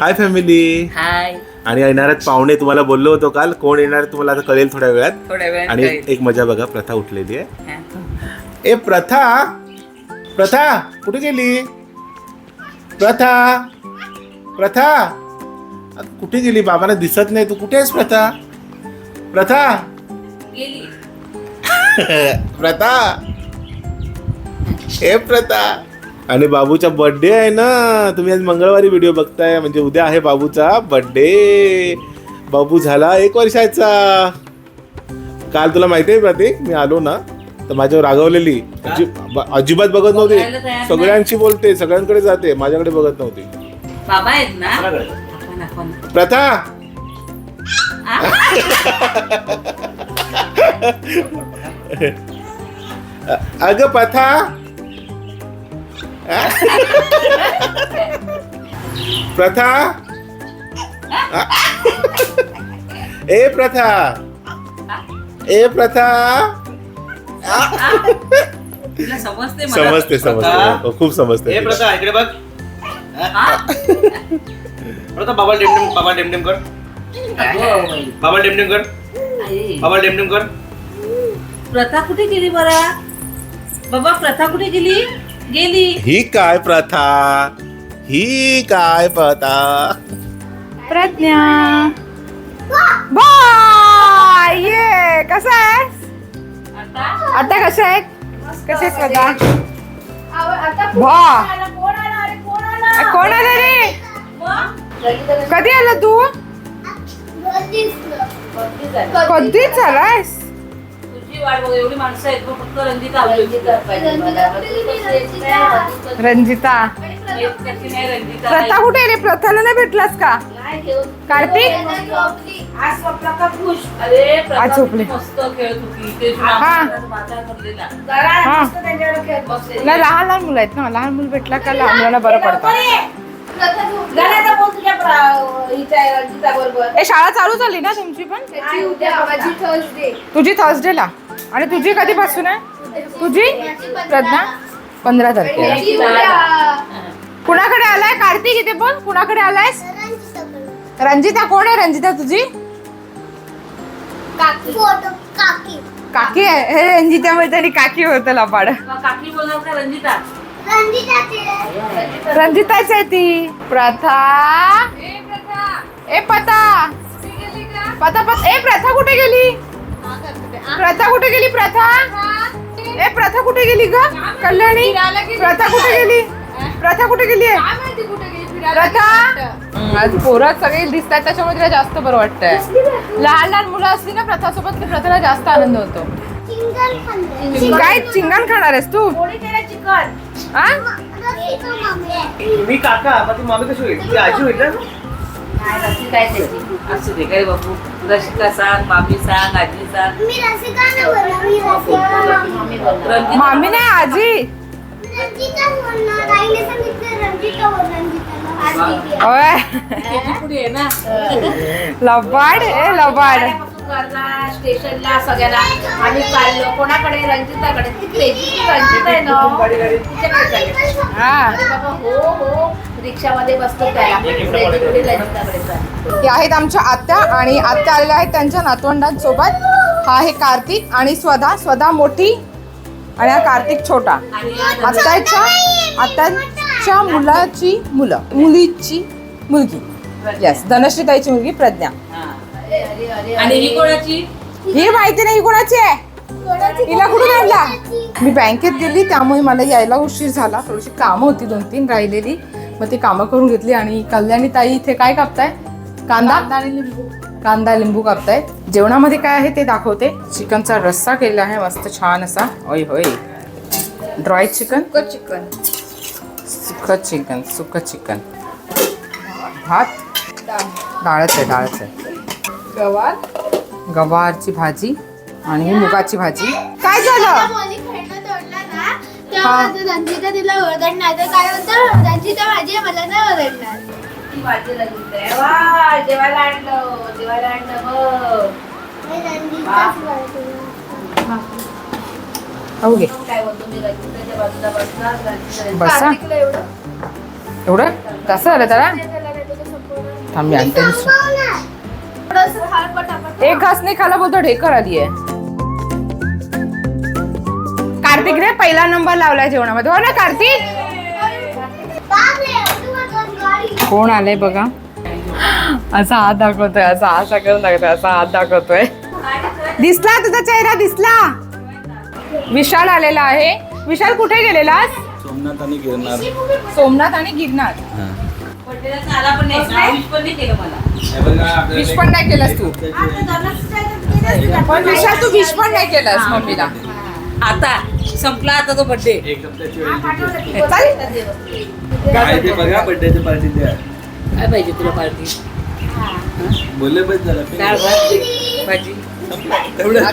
Hi family हाय आणि येणार पाहुणे तुम्हाला बोललो होतो काल. कोण येणार तुम्हाला आता कळेल थोड्या वेळात. आणि एक मजा बघा प्रथा उठलेली आहे. हा. ए प्रथा! प्रथा! कुठे गेली? प्रथा! प्रथा! अगं, कुठे गेली? बाबांना दिसत नाही. तू कुठे आहेस प्रथा? प्रथा! गेली. प्रथा! ए प्रथा! आणि बाबूचा बर्थडे आहे ना. तुम्ही आज मंगळवारी व्हिडिओ बघताय. म्हणजे उद्या आहे बाबूचा बर्थडे बाबू झाला एक वर्षाचा. काल तुला माहिती आहे प्रतीक? मी आलो ना तर माझ्यावर रागवलेली. अजिबात बघत नव्हती. सगळ्यांशी बोलते सगळ्यांकडे जाते माझ्याकडे बघत नव्हती. प्रथा! अगं प्रथा? प्रथा आ? ए प्रथा ए प्रथा समजते. समजते समजते हो, खूप समजते हे तिला. प्रथा इकडे बघ? प्रथा बाबा डेमडेम बाबा डेमडेम कर. बाबा डेमडेम कर. बाबा डेमडेम कर प्रथा कुठे गेली बरा बाबा प्रथा कुठे गेली गेली. ही काय प्रथा? ही काय प्रथा? प्रज्ञा. बाय! ये कसा आहेस? आता? आता कशा आहेत कसे स्वतः भा! कोण आलं? रे? मग? कधी आला तू. कधीच आलायस? तुझी वाट बघ एवढी माणसं आहेत मग फक्त रंजिता नाही प्रथा कुठे आहे रे प्रथाला नाही भेटलास का? कार्तिक? आज खुश. अरे प्रथा झोपली. किती मस्त खेळत होती. ते हा. बाजार भरलेला हा. बसलेली. नाही लहान लहान मुलं आहेत ना. लहान मुलं भेटला का? लहान मुलांना बरं पडतं. ए शाळा चालू झाली ना तुमची पण? तुझी थर्सडेला आणि तुझी कधीपासून आहे? तुझी? प्रज्ञा? पंधरा तारखेला. कुणाकडे आलाय? कार्तिक इथे पण कुणाकडे आलायस? रंजिता कोण आहे रंजिता तुझी? काकी. आहे. हे रंजिता मैत्रिणी काकी होतं लपाड. मग काकी बोलणार का रंजिता? रंजिताच आहे ती. प्रथा. ए पता. पता पता. ए प्रथा कुठे गेली? प्रथा कुठे गेली प्रथा? ए प्रथा कुठे गेली ग? कल्याणी? प्रथा कुठे गेली? प्रथा कुठे गेली प्रथा? आज पोरं सगळे दिसतात त्याच्यामुळे तिला जास्त बरं वाटतंय. लहान लहान मुलं असली ना प्रथा सोबत प्रथाला जास्त आनंद होतो. काय चिंगण खाणार आहेस तू? मी काका मामी कशी होईल? आजी होईल ना? काय असू दे काय बाबू रसिका सांग मामी सांग आजी सांग रंजित मामी नाही आजी. ओय. त्याची पुढे आहे ना लबाड ए लबाड. स्टेशनला सगळ्यांना आम्ही चाललो कोणाकडे रंजिताकडे रंजिता आहे ना तिच्याकडे हा बाबा हो हो. रिक्षामध्ये बसतो त्याला. हे आहेत आमच्या आत्या आणि आत्या आलेल्या आहेत त्यांच्या नातवंडांसोबत. हा आहे कार्तिक आणि स्वदा स्वदा मोठी आणि हा कार्तिक छोटा. आत्याच्या आत्याच्या मुलाची मुलं. मुलीची मुलगी. येस धनश्री ताईची मुलगी प्रज्ञा. हा. अरे अरे अरे आणि ही कोणाची? ही माहिती नाही कोणाची आहे? हिला कुठून आणला? मी बँकेत गेली त्यामुळे मला यायला उशीर झाला. थोडीशी कामं होती दोन तीन राहिलेली. मग ती कामं करून घेतली आणि कल्याणी ताई इथे काय कापताय? कांदा? आणि लिंबू. कांदा लिंबू कापतायत जेवणामध्ये काय आहे ते दाखवते. चिकनचा रस्सा केलेला आहे मस्त छान असा. होय होय. Dry chicken chicken. सुकं चिकन सुकं चिकन. भात? डाळच आहे डाळच आहे. गवार. गवारची भाजी आणि मुगाची भाजी. काय झालं? तेव्हा तो रंजिता तिला ओरडणार तर काय होतं रंजिता माझी आहे, मला नाही ओरडणार ती भाजी रंजिता आहे. वा जेवायला आणलं जेवायला आणलं बघ हे रंजिताच बोलते. हो घे. काय बोलतो? मी रंजिताच्या बाजूला बसणार रंजिता बसा. कार्तिकला एवढं? एवढं? कसं झालं त्याला? थांब मी आणते. दुसरं. थोडंसं खा पटापट एक घास नाही खाला बोलतो ढेकर आली आहे कार्तिकने पहिला नंबर लावलाय जेवणामध्ये. हो ना कार्तिक. कोण आलंय बघा? असा हात दाखवतोय असा असा करून दाखवतोय असा हात दाखवतोय. दिसला तुझा चेहरा दिसला? विशाल आलेला आहे. विशाल कुठे गेलेला सोमनाथ आणि गिरणार सोमनाथ आणि गिरनार. बर्थडेला आला पण नाही विश पण नाही केलं मला विश पण नाही केलंस तू. पण विशाल तू विश पण नाही केलंस मम्मीला. आता संपला आता तो बर्थडे काय ते बघा बर्थडेची पार्टी द्या. काय पाहिजे तुला पार्टी बोलले पाहिजे डाळ भात भाजी.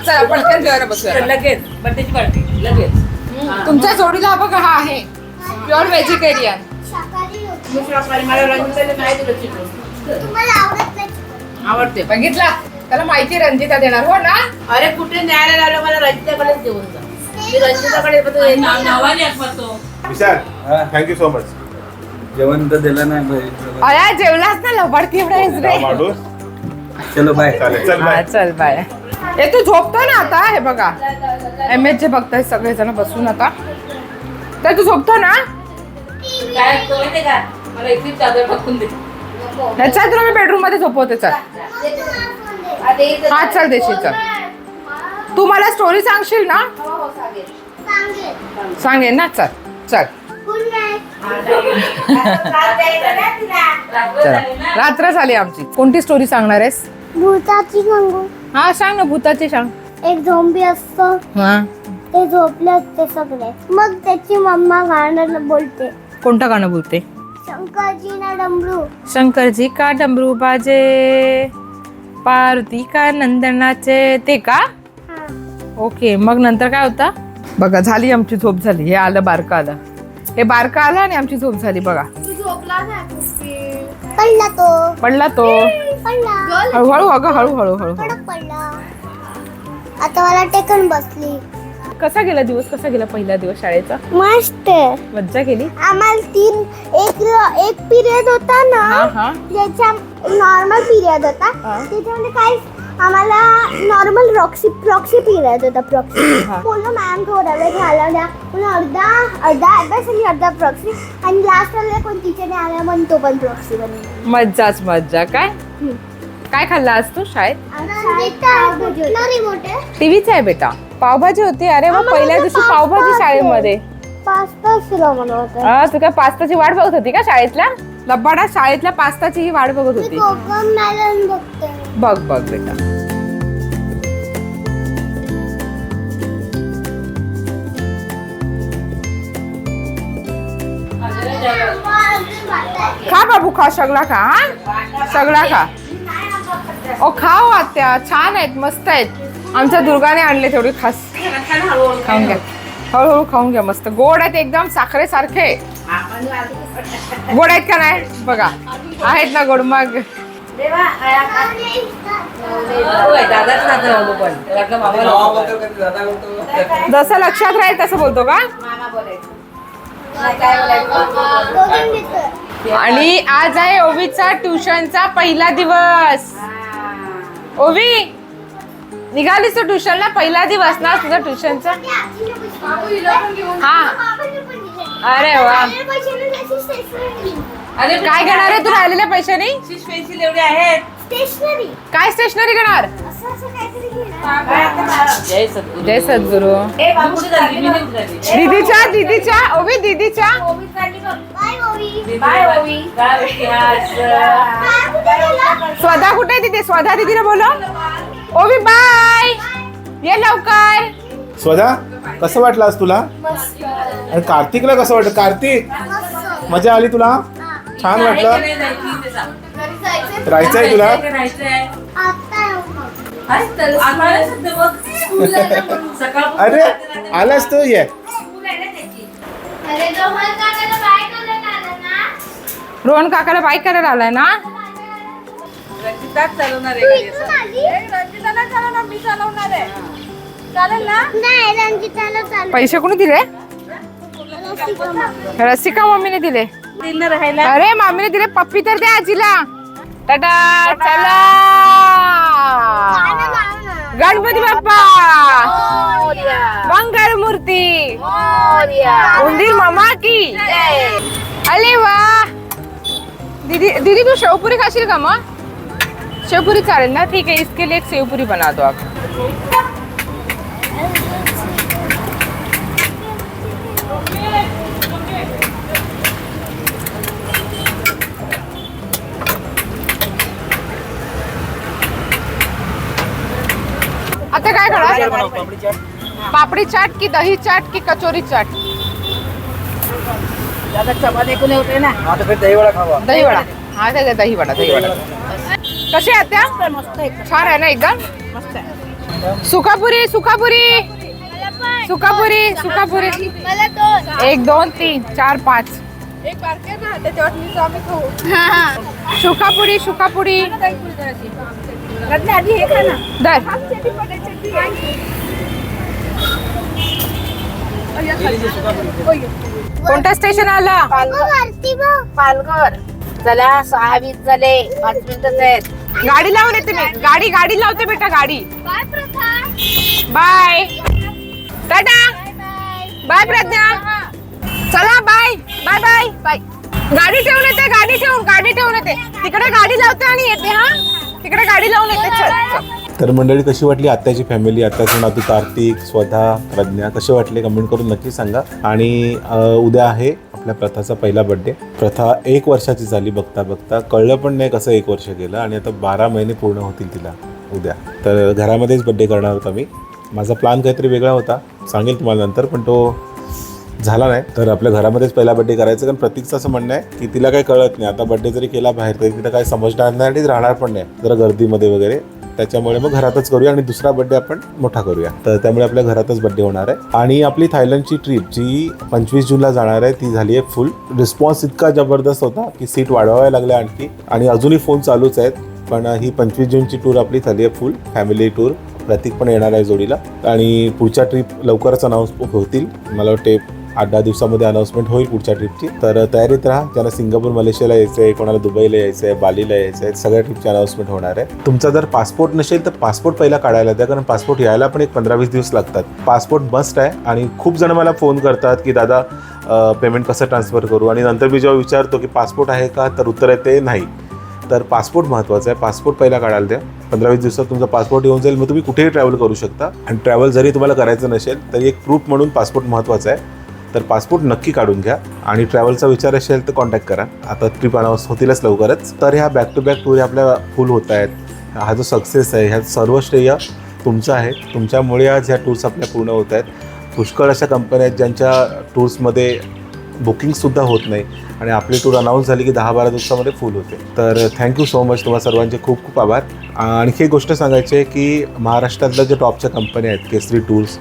आपण लगेच. बर्थडेची पार्टी लगेच. तुमच्या जोडीला हा बघा हा आहे. प्युअर व्हेजिटेरियन आवडत नाही आवडते. बघितला? त्याला माहिती रंजिता देणार. हो ना? अरे कुठे न्यायला लावलं मला रंजिताकडेच घेऊन जा. मी रंजिताकडे पण येत नाही. नावाने असतो विशाल हा. थँक्यू सो मच जेवण तर दिलं नाही. अया ना लबाडती एवढा आहेस रे. माडू चलो बाय चालेल चल हा, बाय चल बाय ए तू झोपतो ना आता? हे बघा. एम एच जे बघताय सगळेजण बसून आता. तर तू झोपतो ना? काय तो माहितीये का? मला इथली चादर टाकून दे. चल तुला मी बेडरूममध्ये झोपवते चल. हा चल देशील चल. तू मला स्टोरी सांगशील ना? हो, हो, सांगेन. ना चल चल. रात्र चला. झाली ना रात्र झाली आमची. कोणती स्टोरी सांगणार आहेस? भूताची सांगू हा सांग ना भूताची सांग. एक झोंबी असतो. हा. ते झोपले असते सगळे. मग त्याची मम्मा गाणं बोलते. कोणतं गाणं बोलते? शंकरजी ना डमरू. शंकरजी का डमरू बाजे? पार्वती का नंदनाचे? ते का. ओके मग नंतर काय होता? बघा झाली आमची झोप झाली. हे आलं बारकं आलं. हे बारकं आलं आणि आमची झोप झाली बघा. पडला तो. पडला तो? पडला. हळूहळू अगं हळूहळू हळूहळू. कडक पडला. आता मला टेकन बसली. कसा गेला दिवस? कसा गेला पहिला दिवस शाळेचा? मस्त. मज्जा केली? आम्हाला तीन एक एक पिरियड होता हा ना हा ज्याच्या नॉर्मल पिरियड होता. हा. त्याच्यामध्ये काय आम्हाला नॉर्मल रॉक्सी प्रॉक्सी पिरियड होता प्रॉक्सी हा. बोललो मॅम थोडा वेळ घालव द्या. म्हणून अर्धा अर्धा अभ्यास आणि अर्धा प्रॉक्सी आणि लास्ट वेळेला कोण? टीचरने आला म्हणून तो पण प्रॉक्सी बनवला. मज्जाच मज्जा. काय? काय खाल्ला आज तू शाळेत? रिमोट आहे? टीव्हीच आहे बेटा. पावभाजी होती. अरे वा आम्हाला पहिल्या तर दिवशी पावभाजी. शाळेमध्ये. पास्ता हा, तू काय पास्ताची वाट बघत होती का शाळेतल्या लब्बाडा शाळेतल्या पास्ताची ही वाट बघत होती. कोकम मॅलन बघते. बघ बघ बेटा. खा बाबू खा सगळा खा हा? सगळा खा. ओ खाओ आत्या छान आहेत मस्त आहेत. आमच्या दुर्गाने आणले तेवढे खास. खाऊन घ्या. हळूहळू खाऊन घ्या मस्त. गोड आहेत एकदम साखरे सारखे गोड आहेत का नाही? बघा. आहेत ना गोड मग. जसं लक्षात राहील तसं बोलतो का? आणि आज आहे ओवीचा ट्युशनचा पहिला दिवस. ओवी निघालीस तू ट्युशनला? पहिला दिवस ना तुझा ट्युशनचा? हा. अरे वा. अरे काय घेणार आहे तू राहिलेल्या पैशानी? पेन्सिल एवढे आहेत. स्टेशनरी. काय स्टेशनरी घेणार? असं असं काहीतरी घेणार. जय सद्गुरू. जय सद्गुरू. ए कुठे बाबू झाली मी नाही झाली दीदीच्या दीदीच्या ओवी दीदीच्या. बाय ओवी. काय इतिहास स्वधा कुठे आहे तिथे स्वधा दीदीला बोलो ओवी बाय. ये लवकर. स्वधा कसं वाटलं आज तुला? आणि कार्तिकला कसं वाटलं? कार्तिक मजा आली तुला? छान वाटलं? तुला? सध्या बघ सकाळ अरे आलास तू ये. अरे रोहन काकाला बाय करायला आला ना? रोहन काकाला बाय करायला आलाय ना? रंजिताच चालवणार आहे इथून आली नाही रंजिताला चालू पैसे कोणी दिले? रसिका मम्मीने दिले. दिल राहायला. अरे मामीने दिले. पप्पी तर द्या आजीला. टाटा चला. गणपती बाप्पा. मंगळ मूर्ती. उंदीर मामा की. अरे वा. दीदी दीदी तू शेवपुरी खाशील का मग? शेवपुरी चालेल ना? ठीक आहे इसके लिए एक शेवपुरी बना दो आप. आता काय करा पापडी चाट? की दही चाट की कचोरी चाट? होते ना. हा तर फिर दही वडा खावा. दही वडा. हा दही वडा दही वडा. कसे आहेत त्या? मस्त आहे छान आहे ना एकदम? मस्त आहे. सुकापुरी सुकापुरी सुकापुरी सुकापुरी एक दोन तीन चार पाच. सुकापुरी सुकापुरी हे कोणतं स्टेशन आला? पालघर. चला सहा वीस झाले. पाच मिनिटच आहेत. गाडी लावून येते मी. गाडी गाडी लावते बेटा गाडी. Bye Pratha. Bye. Tata. Bye Pragya. चला बाय. Bye bye. बाय. गाडी ठेवून येते गाडी ठेवून गाडी ठेवून येते. तिकडे गाडी लावते आणि येते हा? तिकडे गाडी लावून येते चल. तर मंडळी कशी वाटली आत्याची फॅमिली आत्याचं नातू कार्तिक स्वधा प्रज्ञा कसे वाटले? कमेंट करून नक्की सांगा. आणि अं, उद्या आहे आपल्या प्रथाचा पहिला बड्डे प्रथा एक वर्षाची झाली बघता बघता कळलं पण नाही कसं एक वर्ष गेलं. आणि आता बारा महिने पूर्ण होतील तिला उद्या. तर घरामध्येच बड्डे करणार होता मी माझा प्लान काहीतरी वेगळा होता. सांगेल तुम्हाला नंतर पण तो झाला नाही तर आपल्या घरामध्येच पहिला बड्डे करायचा कारण प्रतीकचं असं म्हणणं आहे की तिला काही कळत नाही. आता बड्डे जरी केला बाहेर तरी तिला काही समजणार नाही आणि राहणार पण नाही. जरा गर्दीमध्ये वगैरे. त्याच्यामुळे मग घरातच करूया आणि दुसरा बड्डे आपण मोठा करूया. तर त्यामुळे आपल्या घरातच बड्डे होणार आहे. आणि आपली थायलंडची ट्रिप जी पंचवीस जूनला जाणार आहे ती झाली आहे फुल रिस्पॉन्स इतका जबरदस्त होता की सीट वाढवाव्या लागल्या आणखी. आणि अजूनही फोन चालूच आहेत पण ही पंचवीस जूनची टूर आपली झाली आहे फुल फॅमिली टूर प्रतीक पण येणार आहे जोडीला. आणि पुढच्या ट्रिप लवकरच अनाऊन्स होतील. मला वाटते आठ दहा दिवसामध्ये अनाऊन्समेंट होईल पुढच्या ट्रिपची तर तयारीत राहा. ज्यांना सिंगापूर मलेशियाला यायचं आहे कोणाला दुबईला यायचं आहे बालीला यायचं आहे सगळ्या ट्रिपची अनाऊन्समेंट होणार आहे. तुमचा जर पासपोर्ट नसेल तर पासपोर्ट पहिला काढायला द्या कारण पासपोर्ट यायला पण एक पंधरा वीस दिवस लागतात. पासपोर्ट मस्ट आहे आणि खूप जण मला फोन करतात की दादा पेमेंट कसं ट्रान्सफर करू? आणि नंतर मी जेव्हा विचारतो की पासपोर्ट आहे का? तर उत्तर आहे ते नाही. तर पासपोर्ट महत्त्वाचा आहे. पासपोर्ट पहिला काढायला द्या. पंधरा वीस दिवसात तुमचा पासपोर्ट येऊन जाईल. मग तुम्ही कुठेही ट्रॅव्हल करू शकता. आणि ट्रॅव्हल जरी तुम्हाला करायचं नसेल तरी एक प्रूफ म्हणून पासपोर्ट महत्त्वाचा आहे. तर पासपोर्ट नक्की काढून घ्या. आणि ट्रॅव्हलचा विचार असेल तर कॉन्टॅक्ट करा. आता ट्रिप अनाऊन्स होतीलच लवकरच. तर ह्या बॅक टू बॅक टूर आपल्या फुल होत आहेत. हा जो सक्सेस आहे ह्या सर्व श्रेय तुमचं आहे. तुमच्यामुळे आज ह्या टूर्स आपल्या पूर्ण होत आहेत. पुष्कळ अशा कंपन्या आहेत ज्यांच्या टूर्समध्ये बुकिंगसुद्धा होत नाही. आणि आपली टूर अनाऊन्स झाली की दहा बारा दिवसामध्ये फुल होते. तर थँक्यू सो मच तुम्हा सर्वांचे खूप खूप आभार. आणखी एक गोष्ट सांगायची आहे की महाराष्ट्रातल्या ज्या टॉपच्या कंपन्या आहेत केसरी टूर्स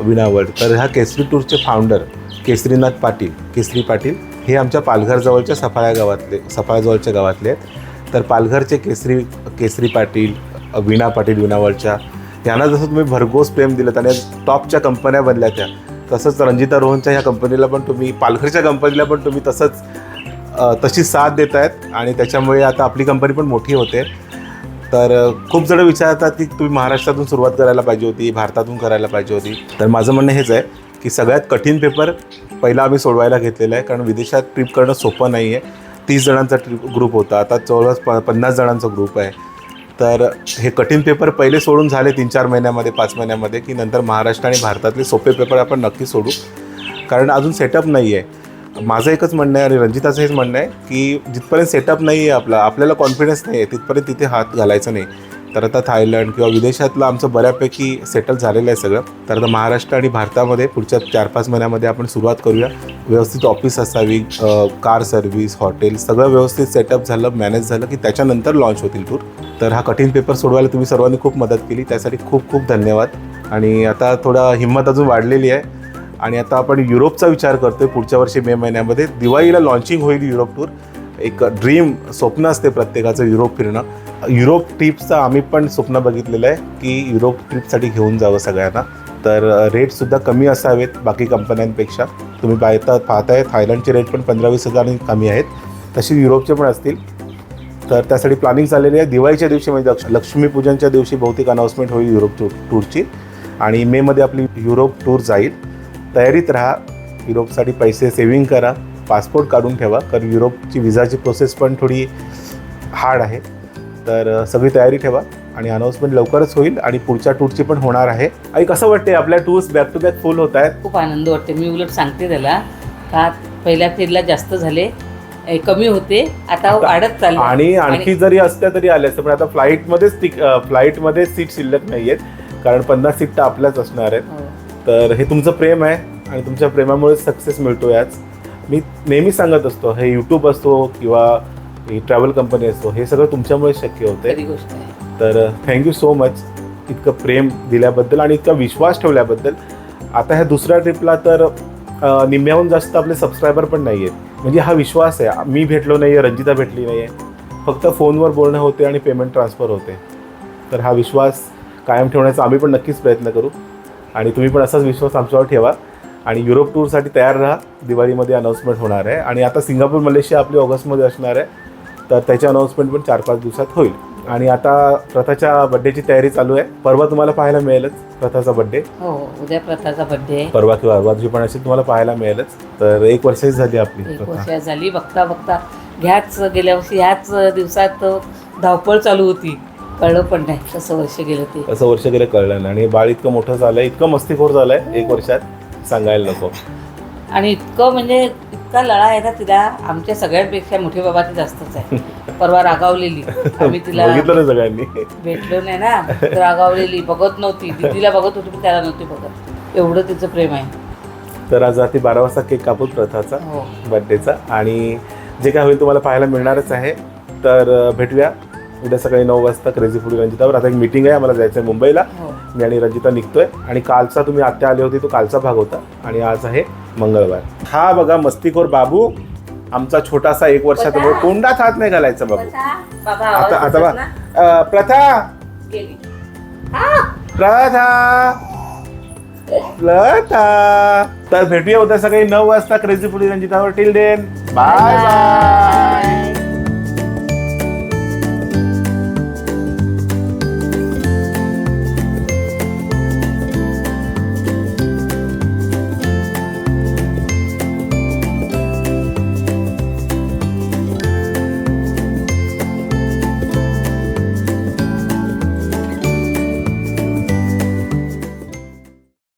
विनावर्ड तर ह्या केसरी टूरचे फाउंडर केसरीनाथ पाटील केसरी पाटील हे आमच्या पालघरजवळच्या सफाळ्या गावातले सफाळ्याजवळच्या गावातले आहेत. तर पालघरचे केसरी केसरी पाटील वीणा पाटील विणावळच्या त्यांना जसं तुम्ही भरघोस प्रेम दिलं आणि टॉपच्या कंपन्या बनल्या त्या तसंच रंजिता रोहनच्या ह्या कंपनीला पण तुम्ही पालघरच्या कंपनीला पण तुम्ही तसंच तशी साथ देत आहेत आणि त्याच्यामुळे आता आपली कंपनी पण मोठी होते. तर खूप जण विचारतात की तुम्ही महाराष्ट्रातून सुरुवात करायला पाहिजे होती भारतातून करायला पाहिजे होती. तर माझं म्हणणं हेच आहे की सगळ्यात कठीण पेपर पहिला आम्ही सोडवायला घेतलेला आहे कारण विदेशात ट्रिप करणं सोपं नाही आहे. तीस जणांचा ट्रिप ग्रुप होता आता जवळपास प पन्नास जणांचा ग्रुप आहे. तर हे कठीण पेपर पहिले सोडून झाले तीन चार महिन्यामध्ये पाच महिन्यामध्ये की नंतर महाराष्ट्र आणि भारतातले सोपे पेपर आपण नक्की सोडू. कारण अजून सेटअप नाही आहे. माझं एकच म्हणणं आहे आणि रंजिताचं हेच म्हणणं आहे की जिथपर्यंत सेटअप नाही आहे आपला आपल्याला कॉन्फिडन्स नाही आहे तिथपर्यंत तिथे हात घालायचा नाही. तर आता थायलंड किंवा विदेशातलं आमचं बऱ्यापैकी सेटल झालेलं आहे सगळं. तर आता महाराष्ट्र आणि भारतामध्ये पुढच्या चार पाच महिन्यामध्ये आपण सुरुवात करूया. व्यवस्थित ऑफिस असावी कार सर्व्हिस हॉटेल सगळं व्यवस्थित सेटअप झालं मॅनेज झालं की त्याच्यानंतर लॉन्च होतील टूर तर हा कठीण पेपर सोडवायला तुम्ही सर्वांनी खूप मदत केली. त्यासाठी खूप खूप धन्यवाद. आणि आता थोडा हिंमत अजून वाढलेली आहे. आणि आता आपण युरोपचा विचार करतोय. पुढच्या वर्षी मे महिन्यामध्ये दिवाळीला लॉन्चिंग होईल युरोप टूर एक ड्रीम स्वप्न असते प्रत्येकाचं युरोप फिरणं. युरोप ट्रिपचं आम्ही पण स्वप्न बघितलेलं आहे की युरोप ट्रिपसाठी घेऊन जावं सगळ्यांना. तर रेटसुद्धा कमी असावेत बाकी कंपन्यांपेक्षा. तुम्ही पाहता पाहताय थायलंडचे रेट पण पंधरा वीस हजारांनी कमी आहेत. तसे युरोपचे पण असतील. तर त्यासाठी प्लॅनिंग झालेली आहे. दिवाळीच्या दिवशी म्हणजे लक्ष्मीपूजनच्या दिवशी बहुतेक अनाऊन्समेंट होईल युरोप टूर टूरची आणि मेमध्ये आपली युरोप टूर जाईल. तयारीत राहा. युरोपसाठी पैसे सेविंग करा. पासपोर्ट काढून ठेवा. कारण युरोपची विजाची प्रोसेस पण थोडी हार्ड आहे. तर सगळी तयारी ठेवा आणि अनाऊन्समेंट लवकरच होईल आणि पुढच्या टूरची पण होणार आहे. आणि कसं वाटते आपल्या tours back to back full होत आहेत. खूप आनंद वाटते मी उलट सांगते त्याला का पहिल्या फेरीला जास्त झाले कमी होते आता वाढत चालले. आणि आणखी जरी असत्या तरी आल्या असत्या पण आता फ्लाईटमध्येच फ्लाईटमध्ये सीट शिल्लक नाही आहेत कारण पन्नास सीट तर आपल्याच असणार आहेत. हो. तर हे तुमचं प्रेम आहे आणि तुमच्या प्रेमामुळे सक्सेस मिळतो याच मी नेहमी सांगत असतो हे यूट्यूब असतो किंवा ही ट्रॅव्हल कंपनी असतो हे सगळं तुमच्यामुळे शक्य होते गोष्ट आहे. तर थँक्यू सो मच इतकं प्रेम दिल्याबद्दल आणि इतका विश्वास ठेवल्याबद्दल. आता ह्या दुसऱ्या ट्रिपला तर अ, निम्म्याहून जास्त आपले सबस्क्रायबर पण नाही आहेत म्हणजे हा विश्वास आहे. मी भेटलो नाही आहे रंजिता भेटली नाही आहे फक्त फोनवर बोलणं होते आणि पेमेंट ट्रान्सफर होते. तर हा विश्वास कायम ठेवण्याचा आम्ही पण नक्कीच प्रयत्न करू. आणि तुम्ही पण असाच विश्वास आमच्यावर ठेवा. आणि युरोप टूरसाठी तयार राहा. दिवाळीमध्ये अनाऊन्समेंट होणार आहे. आणि आता सिंगापूर मलेशिया आपली ऑगस्टमध्ये असणार आहे. तर त्याची अनाऊन्समेंट पण चार पाच दिवसात होईल. आणि आता प्रथाच्या बड्डेची तयारी चालू आहे. परवा तुम्हाला पाहायला मिळेलच प्रथाचा बड्डे हो उद्या प्रथाचा बर्थडे आहे. परवा किंवा अर्वा दिवशी पण अशी तुम्हाला पाहायला मिळेलच. तर एक वर्षाची झाली आपली एक प्रथा. वर्ष झाली. बघता बघता ह्याच गेल्या वर्षी ह्याच दिवसात धावपळ चालू होती. कळलं पण नाही कसं वर्ष गेलं ते. असं वर्ष गेलं कळलं नाही. आणि बाळ इतकं मोठं झालंय इतकं मस्तीखोर झालंय एक वर्षात. सांगायला नको. आणि इतकं म्हणजे इतका लळा आहे ना तिला. आमच्या सगळ्यांपेक्षा मोठे बाबा ती जास्तच आहे. परवा रागावलेली. आम्ही तिला बघितलं सगळ्यांनी. भेटलो नाही ना. तर रागावलेली. बघत नव्हती. दिदीला बघत होती पण त्याला नव्हती बघत. एवढं तिचं प्रेम आहे. तर आज रात्री बारा वाजता केक कापून प्रथाचा हो. बर्थडेचा आणि जे काय होईल तुम्हाला पाहायला मिळणारच आहे. तर भेटूया. उद्या सकाळी नऊ वाजता क्रेझी फुडी रंजितावर आता एक मीटिंग आहे आम्हाला जायचं आहे मुंबईला. हो. मी आणि रंजिता निघतोय. आणि कालचा तुम्ही आत्या आली होती तो कालचा भाग होता. आणि आज आहे मंगळवार. हा बघा मस्तीखोर बाबू. आमचा छोटासा एक वर्षाचा कोंडात हात नाही घालायचा बाबू. आता आता बा प्रथा. प्रथा. प्रथा. तर भेटूया उद्या सकाळी नऊ वाजता क्रेझी फुडी रंजितावर टिल देन बाय बाय